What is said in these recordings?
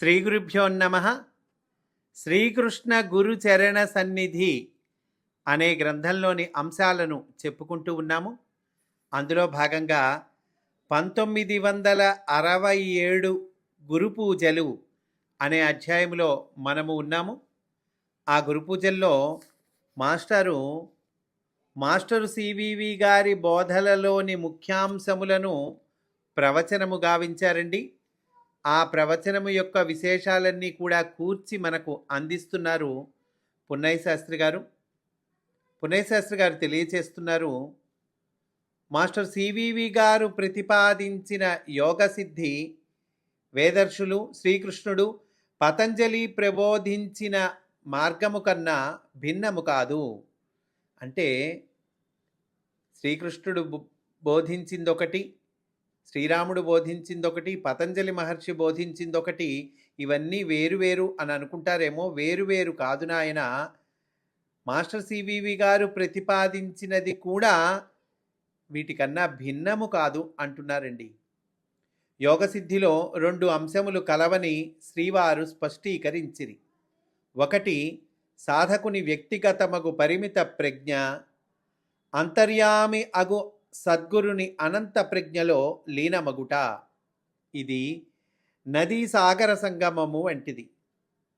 శ్రీ గురుభ్యో నమ. శ్రీకృష్ణ గురు చరణ సన్నిధి అనే గ్రంథంలోని అంశాలను చెప్పుకుంటూ ఉన్నాము. అందులో భాగంగా పంతొమ్మిది వందల అరవై ఏడు గురు పూజలు అనే అధ్యాయంలో మనము ఉన్నాము. ఆ గురు పూజల్లో మాస్టరు మాస్టరు సివివి గారి బోధలలోని ముఖ్యాంశములను ప్రవచనము గావించారండి. ఆ ప్రవచనము యొక్క విశేషాలన్నీ కూడా కూర్చి మనకు అందిస్తున్నారు పున్నయ్య శాస్త్రి గారు. పున్నయ్య శాస్త్రి గారు తెలియచేస్తున్నారు మాస్టర్ సివివి గారు ప్రతిపాదించిన యోగ సిద్ధి వేదర్శులు శ్రీకృష్ణుడు పతంజలి ప్రబోధించిన మార్గము కన్నా భిన్నము కాదు. అంటే శ్రీకృష్ణుడు బో- బోధించిందొకటి శ్రీరాముడు బోధించిందొకటి పతంజలి మహర్షి బోధించిందొకటి ఇవన్నీ వేరువేరు అని అనుకుంటారేమో. వేరువేరు కాదు నాయన. మాస్టర్ సివివి గారు ప్రతిపాదించినది కూడా వీటికన్నా భిన్నము కాదు అంటున్నారండి. యోగ సిద్ధిలో రెండు అంశములు కలవని శ్రీవారు స్పష్టీకరించిరి. ఒకటి సాధకుని వ్యక్తిగతమగు పరిమిత ప్రజ్ఞ అంతర్యామి అగు సద్గురుని అనంత ప్రజ్ఞలో లీనమగుట. ఇది నదీ సాగర సంగమము వంటిది.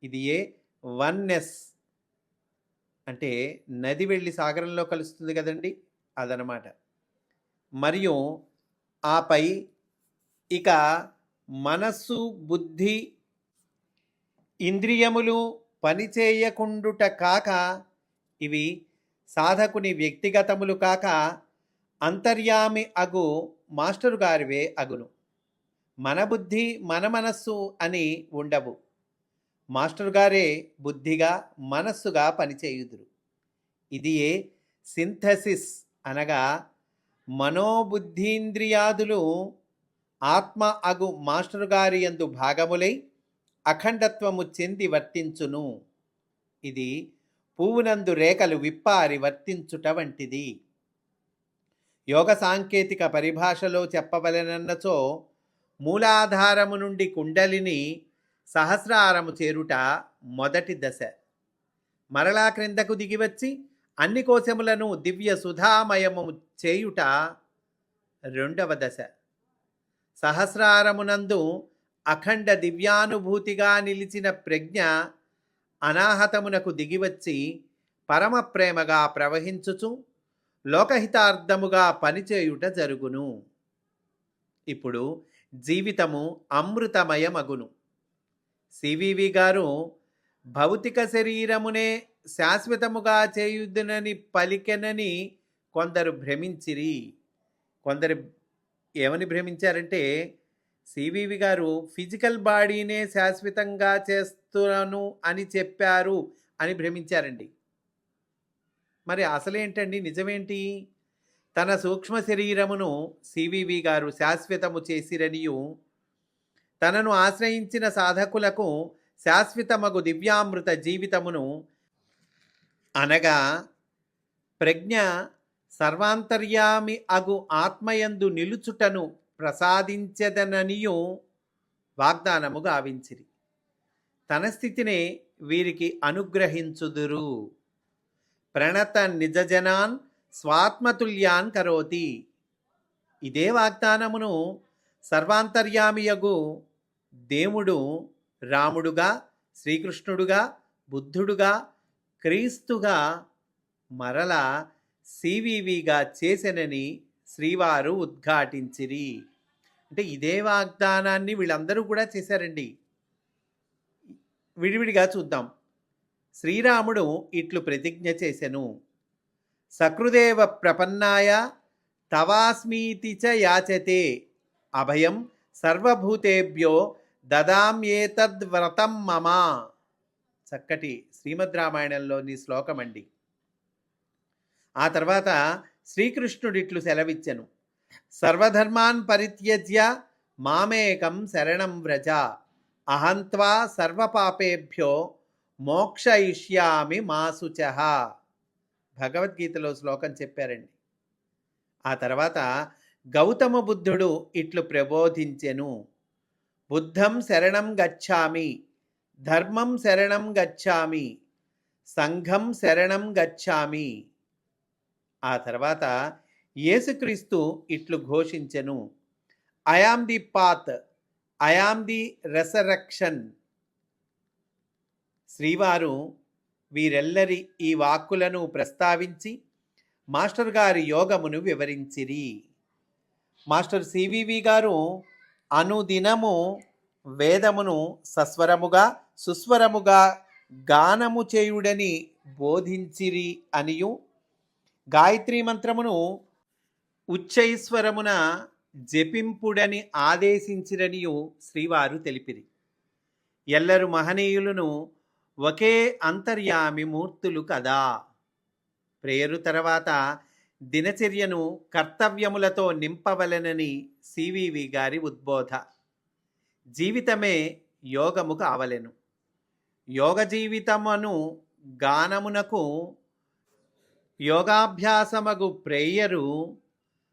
ఇది ఏ? వన్నెస్. అంటే నది వెళ్ళి సాగరంలో కలుస్తుంది కదండి? అదనమాట. మరియు ఆపై ఇక మనస్సు బుద్ధి ఇంద్రియములు పనిచేయకుండుట కాక ఇవి సాధకుని వ్యక్తిగతములు కాక అంతర్యామి అగు మాస్టరు గారివే అగును. మన బుద్ధి మన మనస్సు అని ఉండవు. మాస్టర్ గారే బుద్ధిగా మనస్సుగా పనిచేయుదురు. ఇది ఏ సింథసిస్ అనగా మనోబుద్ధీంద్రియాదులు ఆత్మ అగు మాస్టర్ గారి యందు భాగములై అఖండత్వము చెంది వర్తించును. ఇది పువ్వునందు రేఖలు విప్పారి వర్తించుట వంటిది. యోగ సాంకేతిక పరిభాషలో చెప్పవలెనన్నచో మూలాధారము నుండి కుండలిని సహస్రారము చేరుట మొదటి దశ. మరలా క్రిందకు దిగివచ్చి అన్ని కోశములను దివ్య సుధామయము చేయుట రెండవ దశ. సహస్రారమునందు అఖండ దివ్యానుభూతిగా నిలిచిన ప్రజ్ఞ అనాహతమునకు దిగివచ్చి పరమ ప్రేమగా ప్రవహించుచు లోకహితార్థముగా పనిచేయుట జరుగును. ఇప్పుడు జీవితము అమృతమయమగును. సివివి గారు భౌతిక శరీరమునే శాశ్వతముగా చేయుదునని పలికెనని కొందరు భ్రమించిరి. కొందరు ఏమని భ్రమించారంటే సివివి గారు ఫిజికల్ బాడీనే శాశ్వతంగా చేస్తున్నాను అని చెప్పారు అని భ్రమించారండి. మరి అసలేంటండి? నిజమేంటి? తన సూక్ష్మ శరీరమును సివివి గారు శాశ్వతము చేసిరనియు తనను ఆశ్రయించిన సాధకులకు శాశ్వతమగు దివ్యామృత జీవితమును అనగా ప్రజ్ఞ సర్వాంతర్యామి అగు ఆత్మయందు నిలుచుటను ప్రసాదించదననియు వాగ్దానము గావించిరి. తన స్థితినే వీరికి అనుగ్రహించుదురు. ప్రణత నిజజనాన్ స్వాత్మతుల్యాన్ కరోతి. ఇదే వాగ్దానమును సర్వాంతర్యామియగు దేవుడు రాముడుగా శ్రీకృష్ణుడుగా బుద్ధుడుగా క్రీస్తుగా మరల సివివిగా చేసెనని శ్రీవారు ఉద్ఘాటించిరి. అంటే ఇదే వాగ్దానాన్ని వీళ్ళందరూ కూడా చేశారండి. విడివిడిగా చూద్దాం. శ్రీరాముడు ఇట్లు ప్రతిజ్ఞ చేసెను. సకృదేవ ప్రపన్నాయ తవాస్మీతి చ యాచతే. అభయం సర్వభూతేభ్యో దదామ్యేతద్వ్రతం మమ. చక్కటి శ్రీమద్ రామాయణంలోని శ్లోకం అండి. ఆ తర్వాత శ్రీకృష్ణుడు ఇట్లు సెలవిచ్చెను. సర్వధర్మాన్ పరిత్యజ్య మామేకం శరణం వ్రజ. అహంత్వా సర్వపాపేభ్యో మోక్షయిష్యామి మాసుచ. భగవద్గీతలో శ్లోకం చెప్పారండి. ఆ తర్వాత గౌతమ బుద్ధుడు ఇట్లు ప్రబోధించెను. బుద్ధం శరణం గచ్చామి ధర్మం శరణం గచ్చామి సంఘం శరణం గచ్చామి. ఆ తర్వాత యేసుక్రీస్తు ఇట్లు ఘోషించెను. I am the path I am the resurrection. శ్రీవారు వీరెల్లరి ఈ వాక్కులను ప్రస్తావించి మాస్టర్ గారి యోగమును వివరించిరి. మాస్టర్ సివివి గారు అనుదినము వేదమును సస్వరముగా సుస్వరముగా గానము చేయుడని బోధించిరి అనియు. గాయత్రి మంత్రమును ఉచ్చైశ్వరమున జపింపుడని ఆదేశించిరనియు శ్రీవారు తెలిపిరి. ఎల్లరు మహనీయులను ఒకే అంతర్యామి మూర్తులు కదా. ప్రేయరు తర్వాత దినచర్యను కర్తవ్యములతో నింపవలెనని సివివి గారి ఉద్బోధ. జీవితమే యోగము కావలెను. యోగ జీవితమును గానమునకు యోగాభ్యాసమగు ప్రేయరు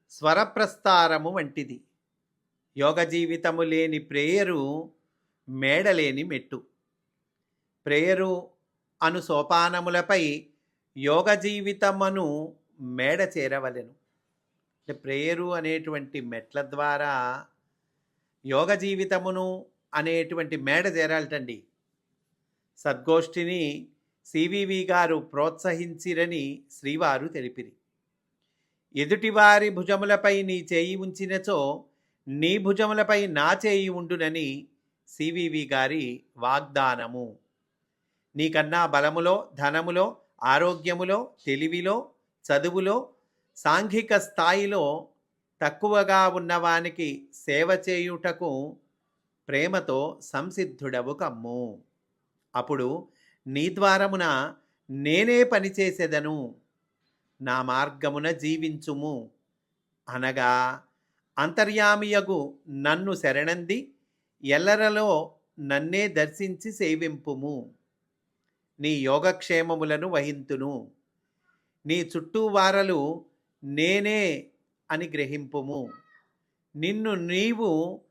స్వరప్రస్తారము వంటిది. యోగ జీవితము లేని ప్రేయరు మేడలేని మెట్టు. ప్రేయరు అను సోపానములపై యోగ జీవితమును మేడ చేరవలెను. అంటే ప్రేయరు అనేటువంటి మెట్ల ద్వారా యోగ జీవితమును అనేటువంటి మేడ చేరాలటండి. సద్గోష్ఠిని సివివి గారు ప్రోత్సహించిరని శ్రీవారు తెలిపిరి. ఎదుటివారి భుజములపై నీ చేయి ఉంచినచో నీ భుజములపై నా చేయి ఉండునని సివివి గారి వాగ్దానము. నీకన్నా బలములో ధనములో ఆరోగ్యములో తెలివిలో చదువులో సాంఘిక స్థాయిలో తక్కువగా ఉన్నవానికి సేవ చేయుటకు ప్రేమతో సంసిద్ధుడవు కమ్ము. అప్పుడు నీ ద్వారమున నేనే పనిచేసేదను. నా మార్గమున జీవించుము. అనగా అంతర్యామియగు నన్ను శరణంది ఎల్లరలో నన్నే దర్శించి సేవింపుము. నీ యోగక్షేమములను వహింతును. నీ చుట్టూ వారలు నేనే అని గ్రహింపుము. నిన్ను నీవు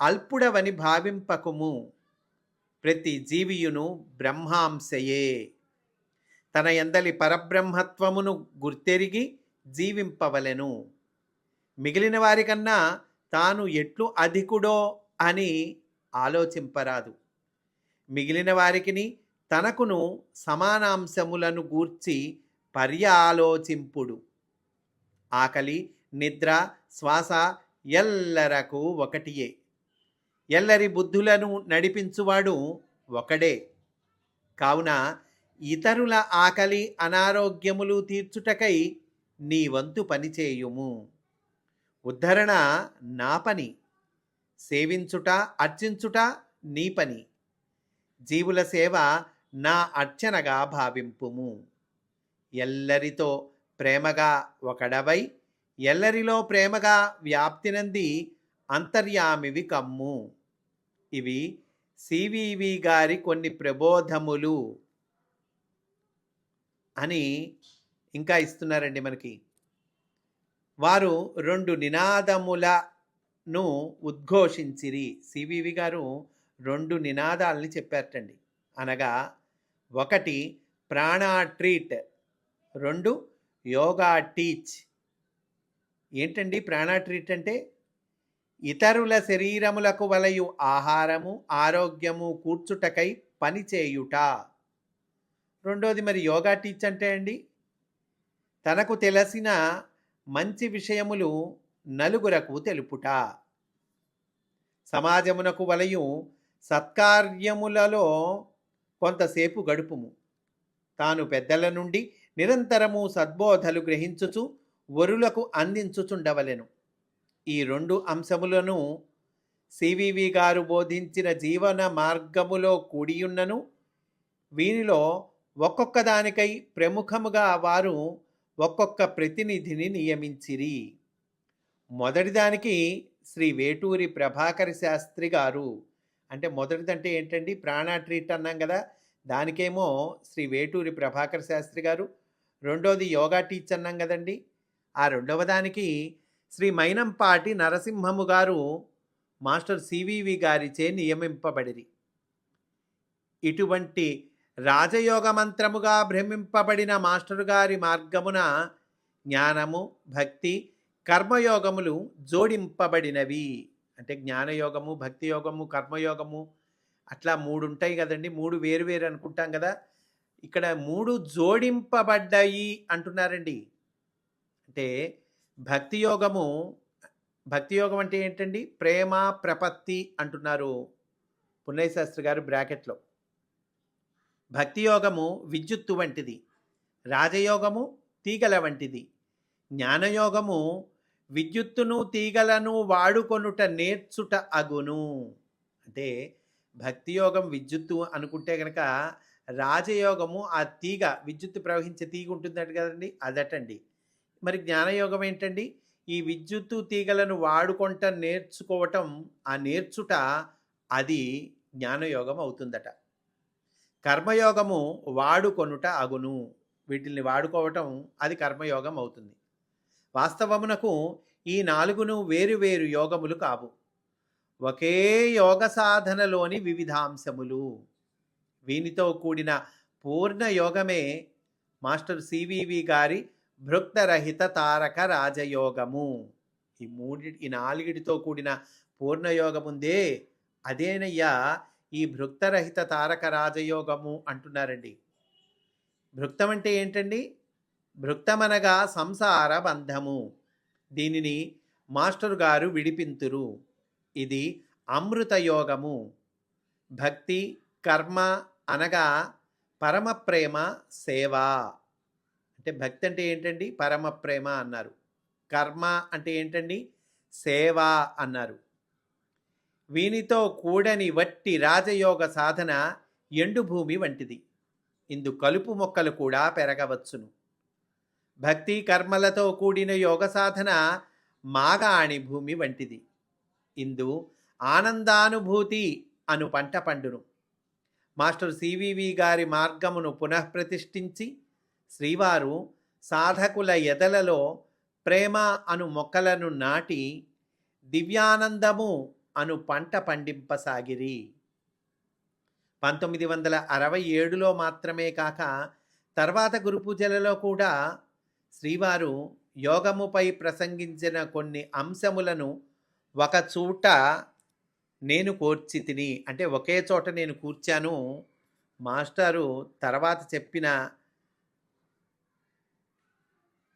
అల్పుడవని భావింపకుము. ప్రతి జీవియును బ్రహ్మాంశయే. తన ఎందలి పరబ్రహ్మత్వమును గుర్తెరిగి జీవింపవలెను. మిగిలిన వారికన్నా తాను ఎట్లు అధికుడో అని ఆలోచింపరాదు. మిగిలిన వారికిని తనకును సమానాంశములను గూర్చి పర్యాలోచింపుడు. ఆకలి నిద్ర శ్వాస ఎల్లరకు ఒకటియే. ఎల్లరి బుద్ధులను నడిపించువాడు ఒకడే. కావున ఇతరుల ఆకలి అనారోగ్యములు తీర్చుటకై నీ వంతు పనిచేయుము. ఉద్ధరణ నా పని. సేవించుట అర్చించుట నీ పని. జీవుల సేవ నా అర్చనగా భావింపుము. ఎల్లరితో ప్రేమగా ఒకడవై ఎల్లరిలో ప్రేమగా వ్యాప్తినంది అంతర్యామివి కమ్ము. ఇవి సివివి గారి కొన్ని ప్రబోధములు అని ఇంకా ఇస్తున్నారండి మనకి. వారు రెండు నినాదములను ఉద్ఘోషించిరి. సివివి గారు రెండు నినాదాలని చెప్పారటండి. అనగా ఒకటి ప్రాణా ట్రీట్ రెండు యోగా టీచ్. ఏంటండి ప్రాణా ట్రీట్ అంటే? ఇతరుల శరీరములకు వలయు ఆహారము ఆరోగ్యము కూర్చుటకై పనిచేయుట రెండోది మరి యోగా టీచ్ అంటే అండి? తనకు తెలిసిన మంచి విషయములు నలుగురకు తెలుపుట. సమాజమునకు వలయు సత్కార్యములలో కొంతసేపు గడుపుము. తాను పెద్దల నుండి నిరంతరము సద్బోధలు గ్రహించుచు వరులకు అందించుచుండవలెను. ఈ రెండు అంశములను సివివి గారు బోధించిన జీవన మార్గములో కూడియున్నను వీనిలో ఒక్కొక్క దానికై ప్రముఖముగా వారు ఒక్కొక్క ప్రతినిధిని నియమించిరి. మొదటిదానికి శ్రీ వేటూరి ప్రభాకర శాస్త్రి గారు అంటే మొదటిదంటే ఏంటండి? ప్రాణ ట్రీట్ అన్నాం కదా దానికేమో శ్రీ వేటూరి ప్రభాకర్ శాస్త్రి గారు రెండోది యోగా టీచ్ అన్నాం కదండి ఆ రెండవ దానికి శ్రీ మైనంపాటి నరసింహము గారు మాస్టర్ సివివి గారిచే నియమింపబడిరి. ఇటువంటి రాజయోగ మంత్రముగా భ్రమింపబడిన మాస్టరు గారి మార్గమున జ్ఞానము భక్తి కర్మయోగములు జోడింపబడినవి. అంటే జ్ఞానయోగము భక్తి యోగము కర్మయోగము అట్లా మూడు ఉంటాయి కదండి. మూడు వేరు వేరు అనుకుంటాం కదా. ఇక్కడ మూడు జోడింపబడ్డాయి అంటున్నారండి. అంటే భక్తి యోగము భక్తి యోగం అంటే ఏంటండి? ప్రేమ ప్రపత్తి అంటున్నారు పున్నయ్య శాస్త్రి గారు బ్రాకెట్లో. భక్తి యోగము విద్యుత్తు వంటిది రాజయోగము తీగల వంటిది జ్ఞానయోగము విద్యుత్తును తీగలను వాడుకొనుట నేర్చుట అగును. అంటే భక్తియోగం విద్యుత్తు అనుకుంటే కనుక రాజయోగము ఆ తీగ విద్యుత్తు ప్రవహించే తీగ ఉంటుందట కదండి అదటండి. మరి జ్ఞానయోగం ఏంటండి? ఈ విద్యుత్తు తీగలను వాడుకొంట నేర్చుకోవటం ఆ నేర్చుట అది జ్ఞానయోగం అవుతుందట. కర్మయోగము వాడుకొనుట అగును. వీటిల్ని వాడుకోవటం అది కర్మయోగం అవుతుంది. వాస్తవమునకు ఈ నాలుగును వేరువేరు యోగములు కావు. ఒకే యోగ సాధనలోని వివిధాంశములు. వీనితో కూడిన పూర్ణ యోగమే మాస్టర్ సివివి గారి భృక్తరహిత తారక రాజయోగము. ఈ మూడి ఈ నాలుగిటితో కూడిన పూర్ణయోగముందే అదేనయ్యా ఈ భృక్తరహిత తారక రాజయోగము అంటున్నారండి. భృక్తం అంటే ఏంటండి? భృక్తమనగా సంసార బంధము. దీనిని మాస్టర్ గారు విడిపింతురు. ఇది అమృతయోగము భక్తి కర్మ అనగా పరమ ప్రేమ సేవ. అంటే భక్తి అంటే ఏంటండి? పరమ ప్రేమ అన్నారు. కర్మ అంటే ఏంటండి? సేవ అన్నారు. వీనితో కూడని వట్టి రాజయోగ సాధన ఎండు భూమి వంటిది. ఇందు కలుపు మొక్కలు కూడా పెరగవచ్చును. భక్తి కర్మలతో కూడిన యోగ సాధన మాగాణి భూమి వంటిది. ఇందు ఆనందానుభూతి అను పంట పండును. మాస్టర్ సివివి గారి మార్గమును పునఃప్రతిష్ఠించి శ్రీవారు సాధకుల ఎదలలో ప్రేమ అను మొక్కలను నాటి దివ్యానందము అను పంట పండింపసాగిరి. పంతొమ్మిది వందల అరవై ఏడులో మాత్రమే కాక తర్వాత గురుపూజలలో కూడా శ్రీవారు యోగముపై ప్రసంగించిన కొన్ని అంశములను ఒక చోట నేను కూర్చి తిని అంటే ఒకే చోట నేను కూర్చాను. మాస్టారు తర్వాత చెప్పిన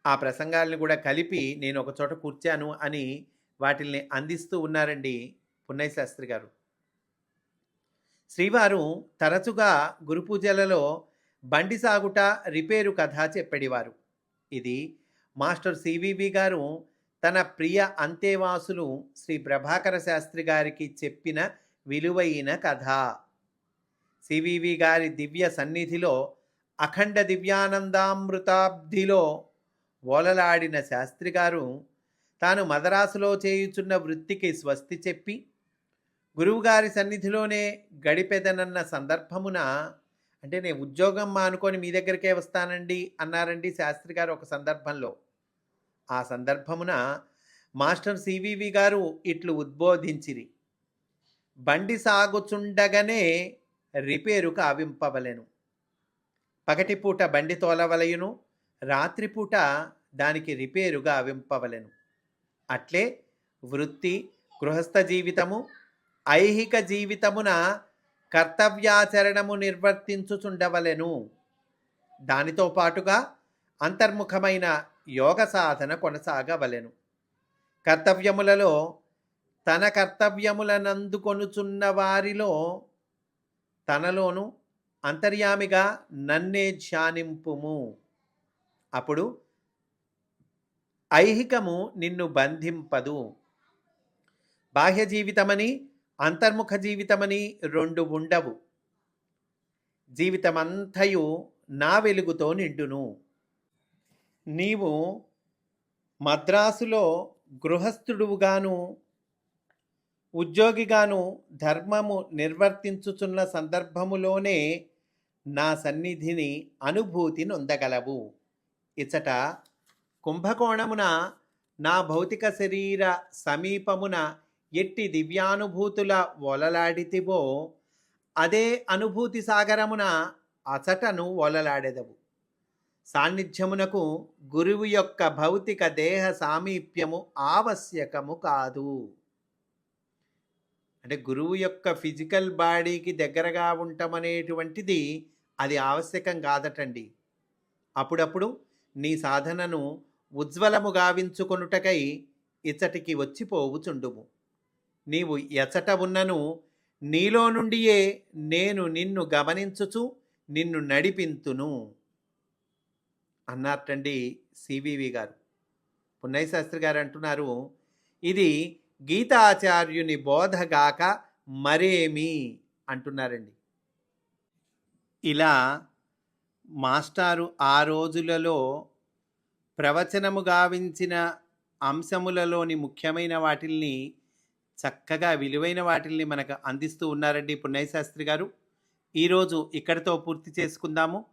ఆ ప్రసంగాలను కూడా కలిపి నేను ఒక చోట కూర్చాను అని వాటిల్ని అందిస్తూ ఉన్నారండి పున్నయ్య శాస్త్రి గారు. శ్రీవారు తరచుగా గురు పూజలలో బండి సాగుట రిపేరు కథ చెప్పేవారు ఇది మాస్టర్ సివివి గారు తన ప్రియ అంతేవాసులు శ్రీ ప్రభాకర శాస్త్రి గారికి చెప్పిన విలువైన కథ. సివివి గారి దివ్య సన్నిధిలో అఖండ దివ్యానందామృతాబ్ధిలో ఓలలాడిన శాస్త్రి గారు తాను మదరాసులో చేయుచున్న వృత్తికి స్వస్తి చెప్పి గురువుగారి సన్నిధిలోనే గడిపెదనన్న సందర్భమున అంటే నేను ఉద్యోగం మానుకొని మీ దగ్గరికే వస్తానండి అన్నారండి శాస్త్రి గారు ఒక సందర్భంలో. ఆ సందర్భమున మాస్టర్ సివివి గారు ఇట్లు ఉద్బోధించిరి. బండి సాగుచుండగానే రిపేరు కావింపవలెను పగటిపూట బండి తోలవలయును రాత్రిపూట దానికి రిపేరుగా అవింపవలెను అట్లే వృత్తి గృహస్థ జీవితము ఐహిక జీవితమున కర్తవ్యాచరణము నిర్వర్తించుచుండవలెను. దానితో పాటుగా అంతర్ముఖమైన యోగ సాధన కొనసాగవలెను. కర్తవ్యములలో తన కర్తవ్యములనందుకొనుచున్న వారిలో తనలోను అంతర్యామిగా నన్నే ధ్యానింపుము. అప్పుడు ఐహికము నిన్ను బంధింపదు. బాహ్య జీవితమని అంతర్ముఖ జీవితమని రెండు ఉండవు. జీవితమంతయు నా వెలుగుతో నిండును. నీవు మద్రాసులో గృహస్థుడుగాను ఉద్యోగిగాను ధర్మము నిర్వర్తించుచున్న సందర్భములోనే నా సన్నిధిని అనుభూతి నొందగలవు. ఇచట కుంభకోణమున నా భౌతిక శరీర సమీపమున ఎట్టి దివ్యానుభూతుల ఒలలాడితివో అదే అనుభూతి సాగరమున అచటను ఒలలాడెదవు సాన్నిధ్యమునకు గురువు యొక్క భౌతిక దేహ సామీప్యము ఆవశ్యకము కాదు. అంటే గురువు యొక్క ఫిజికల్ బాడీకి దగ్గరగా ఉండటమనేటువంటిది అది ఆవశ్యకం కాదటండి. అప్పుడప్పుడు నీ సాధనను ఉజ్వలము గావించుకొనుటకై ఇచ్చటికి వచ్చిపోవుచుండుము. నీవు ఎచట ఉన్నను నీలో నుండియే నేను నిన్ను గమనించుచు నిన్ను నడిపింతును. అన్నారటండి సివివి గారు. పున్నయ్య శాస్త్రి గారు అంటున్నారు ఇది గీతాచార్యుని బోధగాక మరేమి అంటున్నారండి. ఇలా మాస్టారు ఆ రోజులలో ప్రవచనము గావించిన అంశములలోని ముఖ్యమైన వాటిల్ని చక్కగా విలువైన వాటిల్ని మనకు అందిస్తూ ఉన్నారండి పున్నయ్య గారు. ఈరోజు ఇక్కడితో పూర్తి చేసుకుందాము.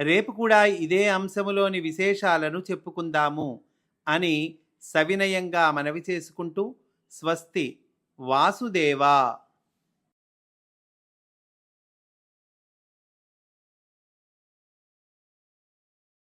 రేపు కూడా ఇదే అంశములోని విశేషాలను చెప్పుకుందాము అని సవినయంగా మనవి చేసుకుంటూ స్వస్తి వాసుదేవా.